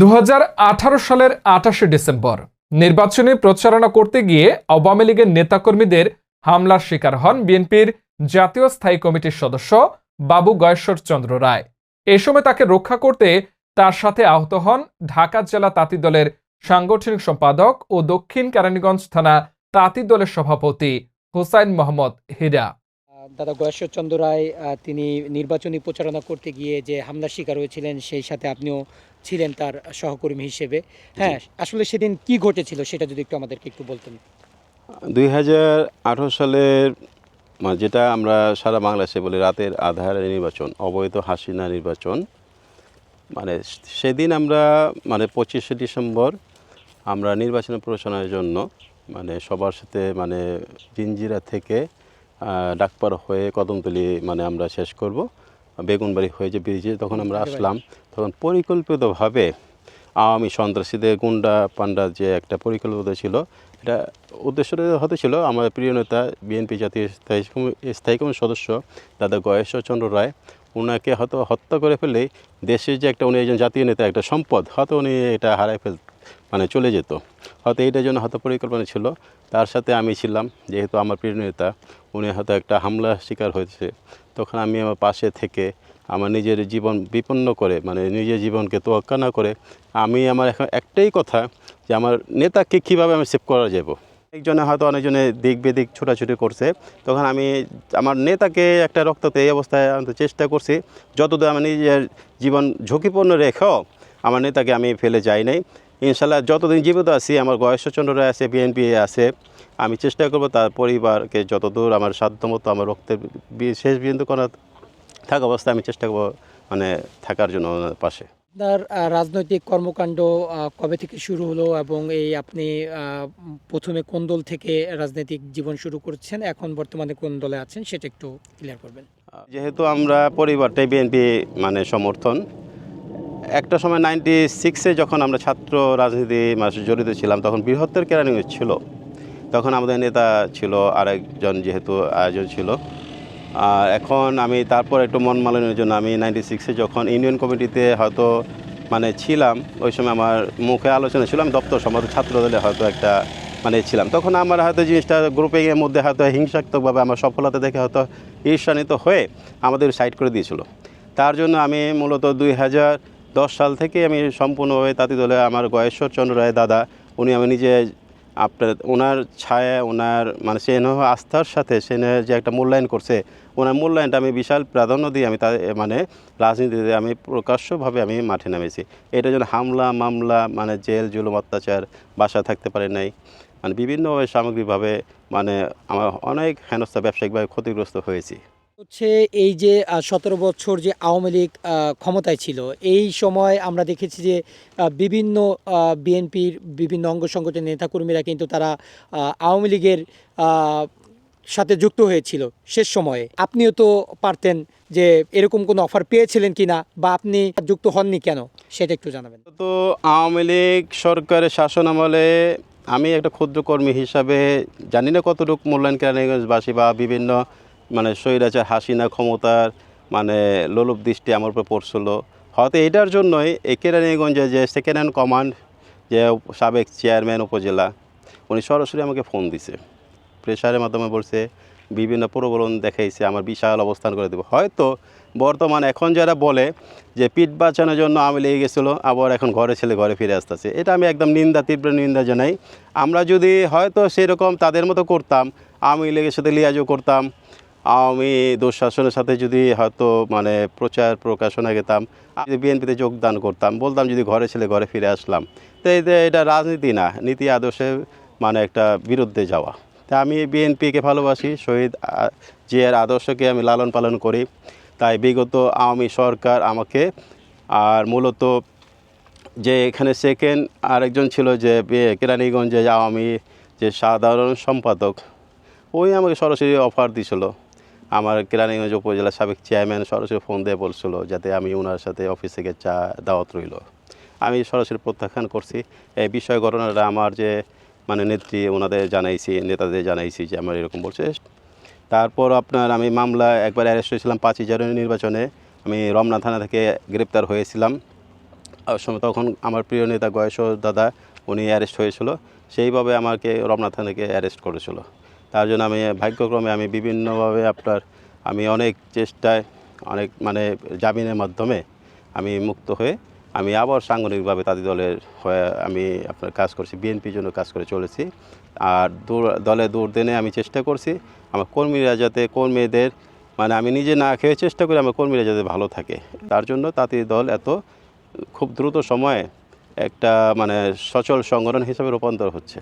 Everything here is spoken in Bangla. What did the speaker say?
দু হাজার আঠারো সালের আঠাশে ডিসেম্বর। নির্বাচনী প্রচারণা করতে গিয়ে আওয়ামী লীগের নেতাকর্মীদের হামলার শিকার হন বিএনপির জাতীয় স্থায়ী কমিটির সদস্য বাবু গয়েশ্বর চন্দ্র রায়। এ সময় তাকে রক্ষা করতে তার সাথে আহত হন ঢাকা জেলা তাঁতি দলের সাংগঠনিক সম্পাদক ও দক্ষিণ কেরানীগঞ্জ থানা তাঁতি দলের সভাপতি হুসাইন মোহাম্মদ হীরা দাদা গয়েশ্বরচন্দ্র রায় তিনি নির্বাচনী প্রচারণা করতে গিয়ে যে হামলার শিকার হয়েছিলেন, সেই সাথে আপনিও ছিলেন তার সহকর্মী হিসেবে। হ্যাঁ আসলে সেদিন কি ঘটেছিল সেটা যদি একটু আমাদেরকে একটু বলতেন। দুই হাজার আঠারো সালের যেটা আমরা সারা বাংলাদেশে বলি রাতের আধার নির্বাচন অবৈধ হাসিনা নির্বাচন। মানে সেদিন আমরা মানে পঁচিশে ডিসেম্বর আমরা নির্বাচন প্রচারণার জন্য মানে সবার সাথে মানে জিঞ্জিরা থেকে আহ, ডাকপাড়া হয়ে কদমতলি মানে আমরা শেষ করব। বেগুনবাড়ি হয়ে যে ব্রিজে তখন আমরা আসলাম তখন পরিকল্পিতভাবে আওয়ামী সন্ত্রাসীদের গুন্ডা পান্ডা যে একটা পরিকল্পিত ছিল এটা উদ্দেশ্যটা হতে ছিল আমার প্রিয় নেতা বিএনপি জাতীয় স্থায়ী স্থায়ী কমিটির সদস্য দাদা গয়েশ্বরচন্দ্র রায় ওনাকে হয়তো হত্যা করে ফেলে দেশের যে একটা উনি একজন জাতীয় নেতা একটা সম্পদ হয়তো উনি এটা হারায় ফেল মানে চলে যেত। হয়তো এইটার জন্য হয়তো পরিকল্পনা ছিল। তার সাথে আমি ছিলাম যেহেতু আমার প্রিয় নেতা উনি হয়তো একটা হামলার শিকার হয়েছে। তখন আমি আমার পাশে থেকে আমার নিজের জীবন বিপন্ন করে মানে নিজের জীবনকে তোয়াক্কা না করে, আমি আমার এখন একটাই কথা যে আমার নেতাকে কীভাবে আমি সেভ করা যাব। একজনে হয়তো অনেকজনে দিক বেদিক ছোটাছুটি করছে, তখন আমি আমার নেতাকে একটা রক্ততে এই অবস্থায় আনতে চেষ্টা করছি, যতদূর আমার নিজের জীবন ঝুঁকিপূর্ণ রেখেও আমার নেতাকে আমি ফেলে যাই নাই। ইনশাল্লাহ যতদিন জীবিত আছি আমার গয়েশ্বরচন্দ্র রায় আছে বিএনপি আছে আমি চেষ্টা করব তার পরিবারকে যতদূর আমার সাধ্যমতো আমার রক্তের শেষ বিন্দু করা থাকা অবস্থায় আমি চেষ্টা করব মানে থাকার জন্য ওনার পাশে। আপনার রাজনৈতিক কর্মকাণ্ড কবে থেকে শুরু হলো এবং এই আপনি প্রথমে কোন দল থেকে রাজনৈতিক জীবন শুরু করছেন এখন বর্তমানে কোন দলে আছেন সেটা একটু ক্লিয়ার করবেন। যেহেতু আমরা পরিবারটাই বিএনপি মানে সমর্থন একটা সময় নাইনটি সিক্সে যখন আমরা ছাত্র রাজনীতি মানে জড়িত ছিলাম, তখন বৃহত্তর কেরানীগঞ্জ ছিল। তখন আমাদের নেতা ছিল, আরেকজন যেহেতু আয়োজন ছিল। আর এখন আমি তারপর একটু মন মালানোর জন্য আমি নাইনটি সিক্সে যখন ইউনিয়ন কমিটিতে হয়তো মানে ছিলাম, ওই সময় আমার মুখে আলোচনা ছিল, আমি দপ্তর সম্পাদক ছাত্র দলে হয়তো একটা মানে ছিলাম। তখন আমার হয়তো জিনিসটা গ্রুপিংয়ের মধ্যে হয়তো হিংসাত্মকভাবে আমার সফলতা দেখে হয়তো ঈর্ষান্বিত হয়ে আমাদের সাইড করে দিয়েছিল। তার জন্য আমি মূলত দুই হাজার দশ সাল থেকে আমি সম্পূর্ণভাবে তাঁতি দলে আমার গয়েশ্বর চন্দ্র রায় দাদা, উনি আমি নিজে আপনার, ওনার ছায়া, ওনার মানে সে আস্থার সাথে সে যে একটা মূল্যায়ন করছে, ওনার মূল্যায়নটা আমি বিশাল প্রাধান্য দিয়ে আমি তা মানে রাজনীতিতে আমি প্রকাশ্যভাবে আমি মাঠে নামেছি। এটা যেন হামলা, মামলা মানে জেল, জুলুম, অত্যাচার বাসা থাকতে পারে নাই মানে বিভিন্নভাবে সামগ্রিকভাবে মানে আমার অনেক হেনস্থা ব্যবসায়িকভাবে ক্ষতিগ্রস্ত হয়েছি। হচ্ছে এই যে সতেরো বছর যে আওয়ামী লীগ ক্ষমতায় ছিল, এই সময় আমরা দেখেছি যে বিভিন্ন বিএনপির বিভিন্ন অঙ্গ সংগঠনের নেতাকর্মীরা কিন্তু তারা আওয়ামী লীগের সাথে যুক্ত হয়েছিল শেষ সময়ে। আপনিও তো পারতেন যে, এরকম কোনো অফার পেয়েছিলেন কিনা বা আপনি যুক্ত হননি কেন? সেটা একটু জানাবেন। তো আওয়ামী লীগ সরকারের শাসন আমলে আমি একটা ক্ষুদ্র কর্মী হিসাবে জানি না কতটুকু মূল্যায়ন কেরানীগঞ্জবাসী বা বিভিন্ন মানে স্বৈরাচার, হাসিনা ক্ষমতার মানে লোলুপ দৃষ্টি আমার উপর পড়ছিল। হয়তো এটার জন্যই এই কেরানীগঞ্জে যে সেকেন্ড হ্যান্ড কমান্ড যে সাবেক চেয়ারম্যান উপজেলা, উনি সরাসরি আমাকে ফোন দিছে। প্রেশারের মাধ্যমে বলছে, বিভিন্ন প্রবলন দেখাইছে, আমার বিশাল অবস্থান করে দেবে। হয়তো বর্তমান এখন যারা বলে যে পিঠ বাঁচানোর জন্য আমি লেগে গেছিল আবার এখন ঘরে ছেলে ঘরে ফিরে আসতেছে। এটা আমি একদম নিন্দা, তীব্র নিন্দা জানাই। আমরা যদি হয়তো সেরকম তাদের মতো করতাম আমি লেগের সাথে লিয়াজও করতাম আমি দুঃশাসনের সাথে যদি হয়তো মানে প্রচার প্রকাশনা গেতাম আমি বিএনপিতে যোগদান করতাম, বলতাম যদি ঘরে ছেলে ঘরে ফিরে আসলাম। তো এটা রাজনীতি না, নীতি আদর্শে মানে একটা বিরুদ্ধে যাওয়া। তা আমি বিএনপিকে ভালোবাসি, শহীদ জিয়ার আদর্শকে আমি লালন পালন করি। তাই বিগত আওয়ামী সরকার আমাকে, আর মূলত যে এখানে সেকেন্ড আরেকজন ছিল যে কেরানীগঞ্জে আওয়ামী যে সাধারণ সম্পাদক, ওই আমাকে সরাসরি অফার দিছিল। আমার কেরানীগঞ্জ উপজেলা সাবেক চেয়ারম্যান সরাসরি ফোন দিয়ে বলছিল যাতে আমি ওনার সাথে অফিস থেকে চা দাওয়াত রইল। আমি সরাসরি প্রত্যাখ্যান করছি। এই বিষয় ঘটনাটা আমার যে মানে নেত্রী ওনাদের জানাইছি, নেতাদের জানাইছি যে আমার এরকম বলছে। তারপর আপনার আমি মামলা একবার অ্যারেস্ট হয়েছিলাম পাঁচই জানুয়ারি নির্বাচনে। আমি রমনা থানা থেকে গ্রেপ্তার হয়েছিলাম। তখন আমার প্রিয় নেতা গয়েশ দাদা, উনি অ্যারেস্ট হয়েছিল। সেইভাবে আমাকে রমনা থানাকে অ্যারেস্ট করেছিল। তার জন্য আমি ভাগ্যক্রমে আমি বিভিন্নভাবে আপনার, আমি অনেক চেষ্টায়, অনেক মানে জামিনের মাধ্যমে আমি মুক্ত হয়ে আমি আবার সাংগঠনিকভাবে তাদের দলের হয়ে আমি আপনার কাজ করছি, বিএনপির জন্য কাজ করে চলেছি। আর দূর দলে দূর দিনে আমি চেষ্টা করছি আমার কর্মীরা যাতে কর্মীদের মানে আমি নিজে না খেয়ে চেষ্টা করি আমার কর্মীরা যাতে ভালো থাকে। তার জন্য তাঁতি দল এত খুব দ্রুত সময়ে একটা মানে সচল সংগঠন হিসেবে রূপান্তর হচ্ছে।